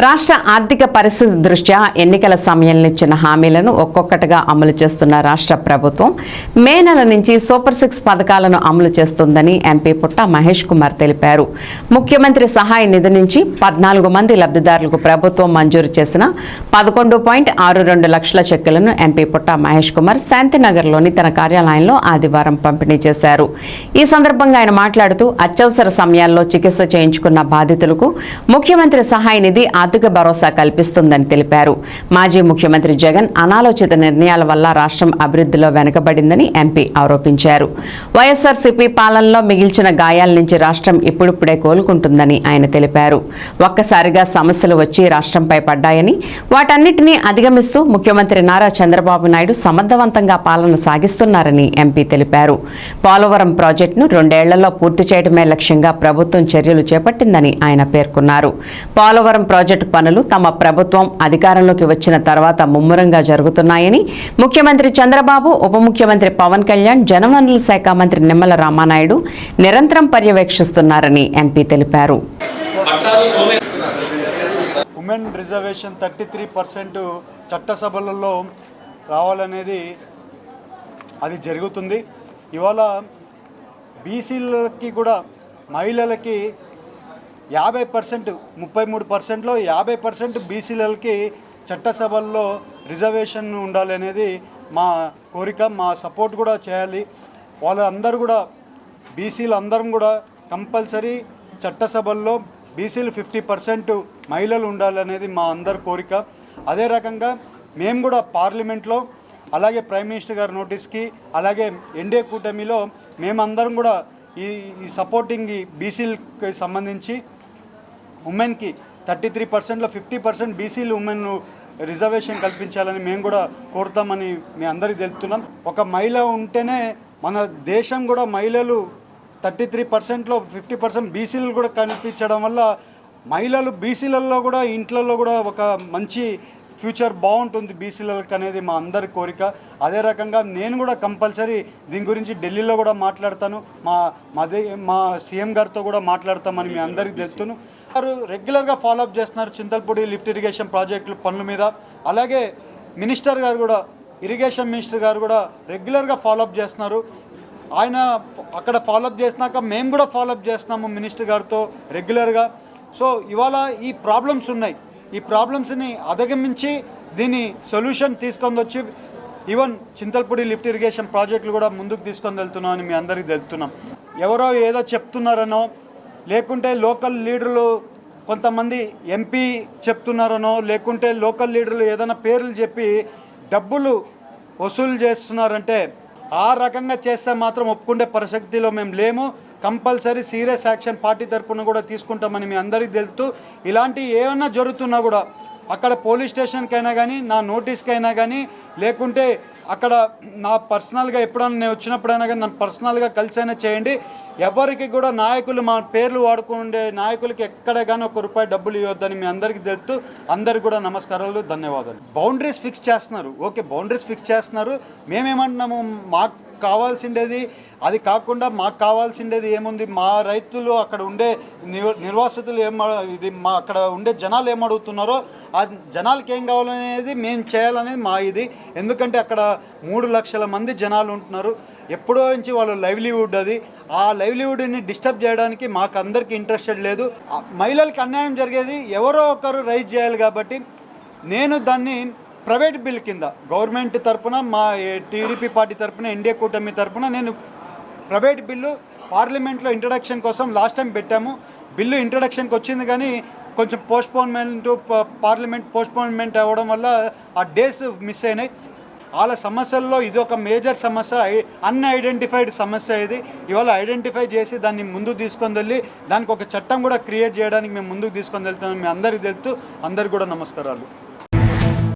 రాష్ట్ర ఆర్థిక పరిస్థితి దృష్ట్యా ఎన్నికల సమయంలో ఇచ్చిన హామీలను ఒక్కొక్కటిగా అమలు చేస్తున్న రాష్ట్ర ప్రభుత్వం మే నెల నుంచి సూపర్ సిక్స్ పథకాలను అమలు చేస్తుందని ఎంపీ పుట్ట మహేష్ కుమార్ తెలిపారు. ముఖ్యమంత్రి సహాయ నిధి నుంచి పద్నాలుగు మంది లబ్ధిదారులకు ప్రభుత్వం మంజూరు చేసిన పదకొండు పాయింట్ ఆరు రెండు లక్షల చెక్కులను ఎంపీ పుట్ట మహేష్ కుమార్ శాంతినగర్లోని తన కార్యాలయంలో ఆదివారం పంపిణీ చేశారు. ఈ సందర్భంగా ఆయన మాట్లాడుతూ అత్యవసర సమయాల్లో చికిత్స చేయించుకున్న బాధితులకు ముఖ్యమంత్రి సహాయ నిధి ఆర్థిక భరోసా కల్పిస్తుందని తెలిపారు. మాజీ ముఖ్యమంత్రి జగన్ అనాలోచిత నిర్ణయాల వల్ల రాష్ట్రం అభివృద్ధిలో వెనుకబడిందని ఎంపీ ఆరోపించారు. వైఎస్ఆర్సీపీ పాలనలో మిగిల్చిన గాయాల నుంచి రాష్ట్రం ఇప్పుడిప్పుడే కోలుకుంటుందని ఆయన తెలిపారు. ఒక్కసారిగా సమస్యలు వచ్చి రాష్ట్రంపై పడ్డాయని వాటన్నిటినీ అధిగమిస్తూ ముఖ్యమంత్రి నారా చంద్రబాబు నాయుడు సమర్థవంతంగా పాలన సాగిస్తున్నారని ఎంపీ తెలిపారు. పోలవరం ప్రాజెక్టును రెండేళ్ళలో పూర్తి చేయడమే లక్ష్యంగా ప్రభుత్వం చర్యలు చేపట్టిందని ఆయన పేర్కొన్నారు. పోలవరం ప్రాజెక్టు పనులు తమ ప్రభుత్వం అధికారంలోకి వచ్చిన తర్వాత ముమ్మరంగా జరుగుతున్నాయని ముఖ్యమంత్రి చంద్రబాబు ఉప ముఖ్యమంత్రి పవన్ కళ్యాణ్ జనవనరుల శాఖ మంత్రి నిమ్మల రామానాయుడు నిరంతరం పర్యవేక్షిస్తున్నారని ఎంపీ తెలిపారు. Women reservation thirty three percent చట్టసభలలో రావాలనేది అది జరుగుతుంది. ఇవాళ బీసీలకి కూడా మహిళలకి యాభై పర్సెంట్ ముప్పై మూడు పర్సెంట్లో యాభై పర్సెంట్ బీసీలకి చట్టసభల్లో రిజర్వేషన్ ఉండాలి అనేది మా కోరిక మా సపోర్ట్ కూడా చేయాలి. వాళ్ళందరూ కూడా బీసీలు అందరం కూడా కంపల్సరీ చట్టసభల్లో బీసీలు ఫిఫ్టీ పర్సెంట్ మహిళలు ఉండాలనేది మా అందరి కోరిక. అదే రకంగా మేము కూడా పార్లమెంట్లో అలాగే ప్రైమ్ మినిస్టర్ గారి నోటీస్కి అలాగే ఎన్డీఏ కూటమిలో మేమందరం కూడా ఈ సపోర్టింగ్ బీసీలకి సంబంధించి ఉమెన్కి థర్టీ త్రీ పర్సెంట్లో ఫిఫ్టీ పర్సెంట్ బీసీలు ఉమెన్ రిజర్వేషన్ కల్పించాలని మేము కూడా కోరుతామని మీ అందరికీ తెలుపుతున్నాం. ఒక మహిళ ఉంటేనే మన దేశం కూడా మహిళలు థర్టీ త్రీ పర్సెంట్లో ఫిఫ్టీ పర్సెంట్ బీసీలు కూడా కనిపించడం వల్ల మహిళలు బీసీలలో కూడా ఇంట్లలో కూడా ఒక మంచి ఫ్యూచర్ బాగుంటుంది బీసీలకు అనేది మా అందరి కోరిక. అదే రకంగా నేను కూడా కంపల్సరీ దీని గురించి ఢిల్లీలో కూడా మాట్లాడతాను. మా మాదే మా సీఎం గారితో కూడా మాట్లాడతామని మీ అందరికీ తెలుపుతాను. వారు రెగ్యులర్గా ఫాలోఅప్ చేస్తున్నారు చింతల్పూడి లిఫ్ట్ ఇరిగేషన్ ప్రాజెక్టులు పనుల మీద. అలాగే మినిస్టర్ గారు కూడా ఇరిగేషన్ మినిస్టర్ గారు కూడా రెగ్యులర్గా ఫాలోఅప్ చేస్తున్నారు. ఆయన అక్కడ ఫాలోఅప్ చేసినాక మేము కూడా ఫాలోఅప్ చేస్తున్నాము మినిస్టర్ గారితో రెగ్యులర్గా. సో ఇవాళ ఈ ప్రాబ్లమ్స్ ఉన్నాయి. ఈ ప్రాబ్లమ్స్ని అధిగమించి దీన్ని సొల్యూషన్ తీసుకొని వచ్చి ఈవెన్ చింతల్పూడి లిఫ్ట్ ఇరిగేషన్ ప్రాజెక్టులు కూడా ముందుకు తీసుకొని వెళ్తున్నామని మీ అందరికీ తెలుపుతున్నాం. ఎవరో ఏదో చెప్తున్నారనో లేకుంటే లోకల్ లీడర్లు కొంతమంది ఎంపీ చెప్తున్నారనో లేకుంటే లోకల్ లీడర్లు ఏదైనా పేర్లు చెప్పి డబ్బులు వసూలు చేస్తున్నారంటే ఆ రకంగా చేస్తే మాత్రం ఒప్పుకుండే పరిస్థితిలో మేము లేము. కంపల్సరీ సీరియస్ యాక్షన్ పార్టీ తరపున కూడా తీసుకుంటామని మీ అందరికీ తెలుపుతూ ఇలాంటి ఏమన్నా జరుగుతున్నా కూడా అక్కడ పోలీస్ స్టేషన్కైనా కానీ నా నోటీస్కైనా కానీ లేకుంటే అక్కడ నా పర్సనల్గా ఎప్పుడైనా నేను వచ్చినప్పుడైనా కానీ నన్ను పర్సనల్గా కలిసైనా చేయండి. ఎవరికి కూడా నాయకులు మా పేర్లు వాడుకుండే నాయకులకి ఎక్కడ కానీ ఒక రూపాయి డబ్బులు ఇవ్వద్దని మీ అందరికీ తెలుస్తూ అందరికి కూడా నమస్కారాలు ధన్యవాదాలు. బౌండరీస్ ఫిక్స్ చేస్తున్నారు. ఓకే బౌండరీస్ ఫిక్స్ చేస్తున్నారు. మేమేమంటున్నాము మాకు కావాల్సిండేది. అది కాకుండా మాకు కావాల్సిండేది ఏముంది? మా రైతులు అక్కడ ఉండే నిర్వాసితులు ఏం ఇది మా అక్కడ ఉండే జనాలు ఏం అడుగుతున్నారో ఆ జనాలకి ఏం కావాలనేది మేము చేయాలనేది మా ఇది. ఎందుకంటే అక్కడ మూడు లక్షల మంది జనాలు ఉంటున్నారు. ఎప్పుడో నుంచి వాళ్ళ లైవ్లీవుడ్ అది. ఆ లైవ్లీవుడ్ని డిస్టర్బ్ చేయడానికి మాకు అందరికీ ఇంట్రెస్టెడ్ లేదు. మహిళలకి మహిళలకు అన్యాయం జరిగేది ఎవరో ఒకరు రైజ్ చేయాలి కాబట్టి నేను దాన్ని ప్రైవేట్ బిల్ కింద గవర్నమెంట్ తరపున మా టీడీపీ పార్టీ తరపున ఎన్డీఏ కూటమి తరపున నేను ప్రైవేట్ బిల్లు పార్లమెంట్లో ఇంట్రడక్షన్ కోసం లాస్ట్ టైం పెట్టాము. బిల్లు ఇంట్రడక్షన్కి వచ్చింది కానీ కొంచెం పోస్ట్పోన్మెంట్ పార్లమెంట్ పోస్ట్పోన్మెంట్ అవ్వడం వల్ల ఆ డేస్ మిస్ అయినాయి. వాళ్ళ సమస్యల్లో ఇది ఒక మేజర్ సమస్య అన్ఐడెంటిఫైడ్ సమస్య ఇది. ఇవాళ ఐడెంటిఫై చేసి దాన్ని ముందుకు తీసుకొని వెళ్ళి దానికి ఒక చట్టం కూడా క్రియేట్ చేయడానికి మేము ముందుకు తీసుకొని వెళ్తున్నాం. మీ అందరికీ తెలుపుతూ అందరికీ కూడా నమస్కారాలు.